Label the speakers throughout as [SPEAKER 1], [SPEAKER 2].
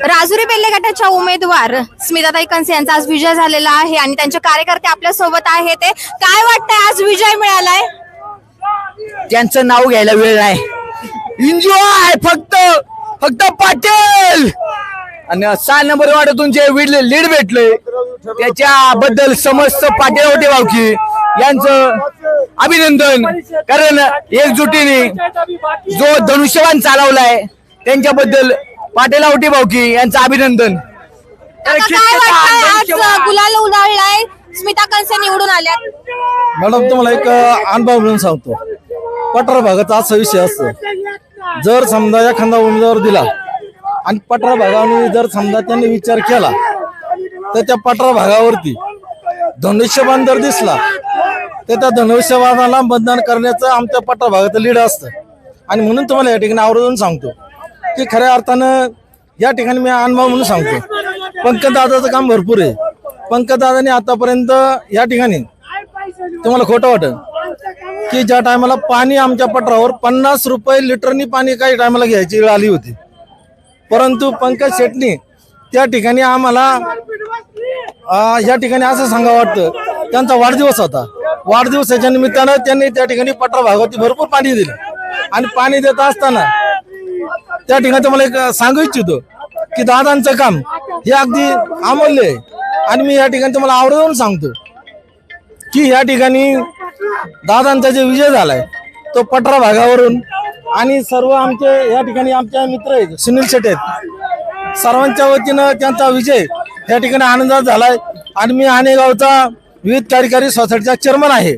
[SPEAKER 1] राजुरी बेल्ले गटाच्या उमेदवार स्मिताताई कंसे यांचा आज विजय झालेला आहे आणि त्यांचे कार्यकर्ते आपल्यासोबत आहे ते. काय वाटतंय आज विजय मिळालाय?
[SPEAKER 2] त्यांचं नाव घ्यायला वेळ नाही. एन्जॉय फक्त फक्त पाटील! आणि सहा नंबर वाड्यातून जे लीड लीड भेटले त्याच्याबद्दल समस्त पाटील होते बावकी यांचं अभिनंदन कारण एकजुटीने जो धनुष्यवान चालवलाय त्यांच्याबद्दल पाटील आवटी भावकी यांचं अभिनंदन.
[SPEAKER 1] आता काय वाटतंय? आज गुलाल उधळलाय स्मिता कंसे निवडून आल्या.
[SPEAKER 3] मॅडम तुम्हाला एक अ, अनुभव म्हणून सांगतो. पठार भागाचा असा विषय असतो. जर समजा एखादा उमेदवार दिला आणि पठार भागाने जर समजा त्यांनी विचार केला तर त्या पठार भागावरती धनुष्यबाण जर दिसला तर त्या धनुष्यबाणाला मतदान करण्याचं आमच्या पठार भागाचं लीड असतं. आणि म्हणून तुम्हाला या ठिकाणी आवर्जून सांगतो. की खऱ्या अर्थानं या ठिकाणी मी अनुभव म्हणून सांगतो पंकजदादाचं काम भरपूर आहे. पंकजदादाने आतापर्यंत या ठिकाणी तुम्हाला खोटं वाटत की ज्या टायमाला पाणी आमच्या पटरावर पन्नास रुपये लिटरनी पाणी काही टायमाला घ्यायची वेळ आली होती. परंतु पंकज शेटनी त्या ठिकाणी आम्हाला या ठिकाणी असं सांगा वाटतं त्यांचा वाढदिवस होता. वाढदिवसाच्या निमित्तानं त्यांनी त्या ठिकाणी पठरा भागावरती भरपूर पाणी दिलं. आणि पाणी देत असताना त्या ठिकाणी तुम्हाला एक सांगू इच्छितो की दादांचं काम हे अगदी अमूल्य आहे. आणि मी या ठिकाणी तुम्हाला आवर्जून सांगतो की या ठिकाणी दादांचा जे विजय झालाय तो पठरा भागावरून आणि सर्व आमचे या ठिकाणी आमच्या मित्र आहेत सुनील शेट आहेत सर्वांच्या वतीनं त्यांचा विजय या ठिकाणी आनंदात झालाय. आणि मी आनेगावचा विविध कार्यकारी सोसायटीचा चेअरमन आहे.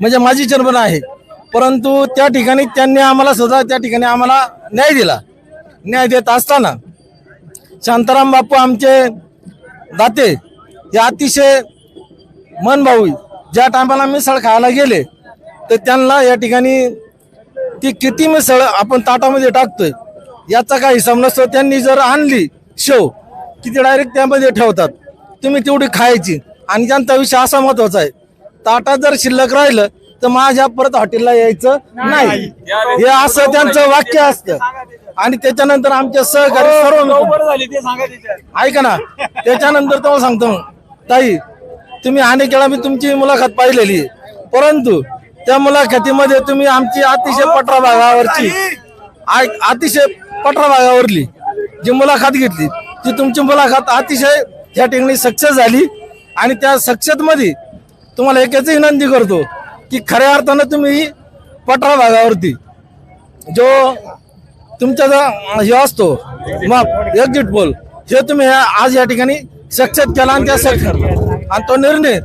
[SPEAKER 3] म्हणजे माझी चेअरमन आहे. परंतु त्या ठिकाणी त्यांनी आम्हाला सुद्धा त्या ठिकाणी आम्हाला न्याय दिला. न्याय देत असताना शांताराम बापू आमचे दाते हे अतिशय मन भाऊ ज्या टायमाला मिसळ खायला गेले तर त्यांना या ठिकाणी ती किती मिसळ आपण ताटामध्ये टाकतोय याचा काही हिसाब नसतो. त्यांनी जर आणली शेव की ती डायरेक्ट त्यामध्ये ठेवतात. तुम्ही तेवढी खायची. आणि त्यांचा विषय असा महत्त्वाचा आहे. ताटात जर शिल्लक राहिलं तर माझ्या परत हॉटेलला यायचं नाही. हे असं त्यांचं वाक्य असतं. आणि त्याच्यानंतर आमचे सहकारी सर्व मित्र- ऐका ना. त्याच्यानंतर तुम्हाला सांगतो. ताई तुम्ही अनेक वेळा मी तुमची मुलाखत पाहिलेली. परंतु त्या मुलाखतीमध्ये तुम्ही आमची अतिशय पठरा भागावरची अतिशय पठरा भागावरली जी मुलाखत घेतली ती तुमची मुलाखत अतिशय या ठिकाणी सक्सेस झाली. आणि त्या सक्सेस मध्ये तुम्हाला एकच विनंती करतो. की खऱ्या अर्थानं तुम्ही पठरा भागावरती जो तुमचा जो हे असतो मग एक्झिट पोल हे तुम्ही आज या ठिकाणी सक्सेस केला आणि त्या सक्सेस आणि तो निर्णय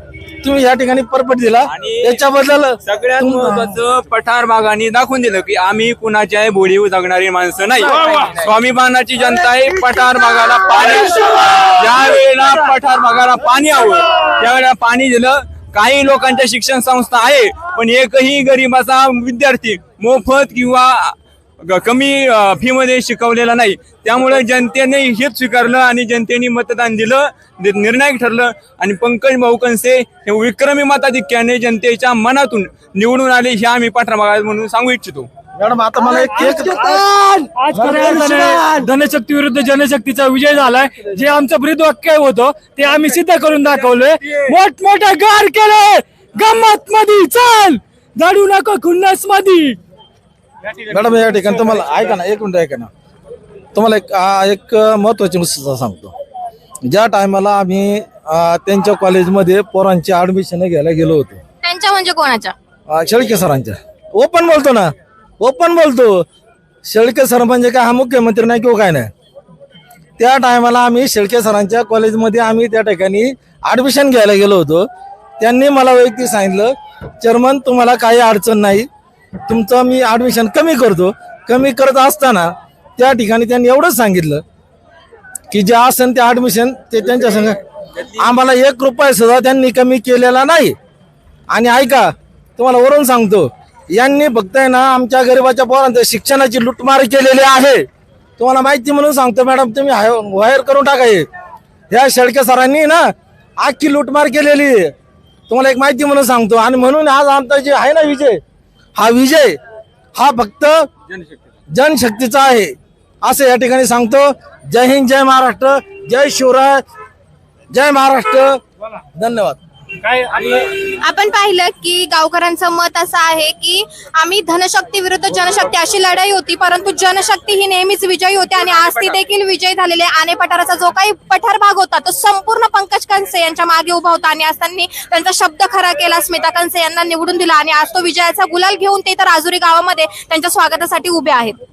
[SPEAKER 3] तुम्ही या ठिकाणी परपट दिला. याच्याबद्दल
[SPEAKER 4] सगळ्यात महत्वाचं पठार भागाने दाखवून दिलं की आम्ही कुणाच्या बोलीवर जगणारी माणसं नाही. स्वामीमानाची जनता आहे पठार भागाला पाणी ज्या वेळेला पठार भागाला पाणी हवं त्यावेळेला पाणी दिलं काही लोकांच्या शिक्षण संस्था आहे पण एकही गरीबाचा विद्यार्थी मोफत किंवा ग- कमी फीमध्ये शिकवलेला नाही. त्यामुळे जनतेने हेच स्वीकारलं आणि जनतेने मतदान दिलं नि- निर्णायक ठरलं. आणि पंकज भाऊ कंसे हे विक्रमी मताधिक्याने जनतेच्या मनातून निवडून आले हे आम्ही पाठरामागा म्हणून सांगू इच्छितो.
[SPEAKER 3] मॅडम आता मला एक केक
[SPEAKER 5] आज खऱ्या अर्थाने धनशक्ती विरुद्ध जनशक्तीचा विजय झालाय. जे आमचं ब्रीद वाक्य होतं ते आम्ही सिद्ध करून दाखवलंय. मोठमोठे गार केले. गंमत मधी. चल. जाडू नको खुन्नस मधी.
[SPEAKER 3] मॅडम या ठिकाणी तुम्हाला ऐका ना एक मिनिट ऐका ना. तुम्हाला एक आ, एक महत्वाची गोष्ट सांगतो. ज्या टायमाला आम्ही आ, त्यांच्या कॉलेजमध्ये पोरांची ऍडमिशन घ्यायला गेलो होतो.
[SPEAKER 1] त्यांच्या म्हणजे कोणाच्या?
[SPEAKER 3] आ, शेळके सरांच्या. ओपन बोलतो ना. ओपन बोलतो शेळके सर म्हणजे काय हा मुख्यमंत्री नाही किंवा काय नाही. त्या टायमाला आम्ही शेळके सरांच्या कॉलेजमध्ये आम्ही त्या ठिकाणी ॲडमिशन घ्यायला गेलो होतो. त्यांनी मला वैयक्तिक सांगितलं चेअरमन तुम्हाला काही अडचण नाही. तुमचं मी ॲडमिशन कमी करतो. कमी करत असताना त्या ठिकाणी त्यांनी एवढंच सांगितलं की जे असेल ते ॲडमिशन ते त्यांच्या संग आम्हाला एक रुपया सुद्धा त्यांनी कमी केलेला नाही. आणि ऐका तुम्हाला वरून सांगतो यांनी फक्त आहे ना आमच्या गरिबाच्या पोरांत शिक्षणाची लुटमार केलेली आहे. तुम्हाला माहिती म्हणून सांगतो मॅडम तुम्ही हाय- वायर करून टाका हे. ह्या शेळके सरांनी ना आखी लुटमार केलेली आहे. तुम्हाला एक माहिती म्हणून सांगतो आणि म्हणून आज आमचा जे आहे ना विजय हा विजय हा फक्त जनशक्तीचा आहे. असं या ठिकाणी सांगतो जय हिंद जय महाराष्ट्र जय शिवराय जय महाराष्ट्र. धन्यवाद.
[SPEAKER 1] आपण पाहिलं की गावकऱ्यांचं मत असं आहे की आम्ही धनशक्ती विरुद्ध जनशक्ती अशी लढाई होती परंतु जनशक्ती ही नेहमीच विजयी होती आणि आज ती देखील विजयी झालेली आहे. आने पठाराचा जो काही पठार भाग होता तो संपूर्ण पंकज कंसे यांच्या मागे उभा होता आणि आज त्यांनी त्यांचा शब्द खरा केला स्मिता कंसे यांना निवडून दिला आणि आज तो विजयाचा गुलाल घेऊन ते तर राजुरी गावामध्ये त्यांच्या स्वागतासाठी उभे आहेत.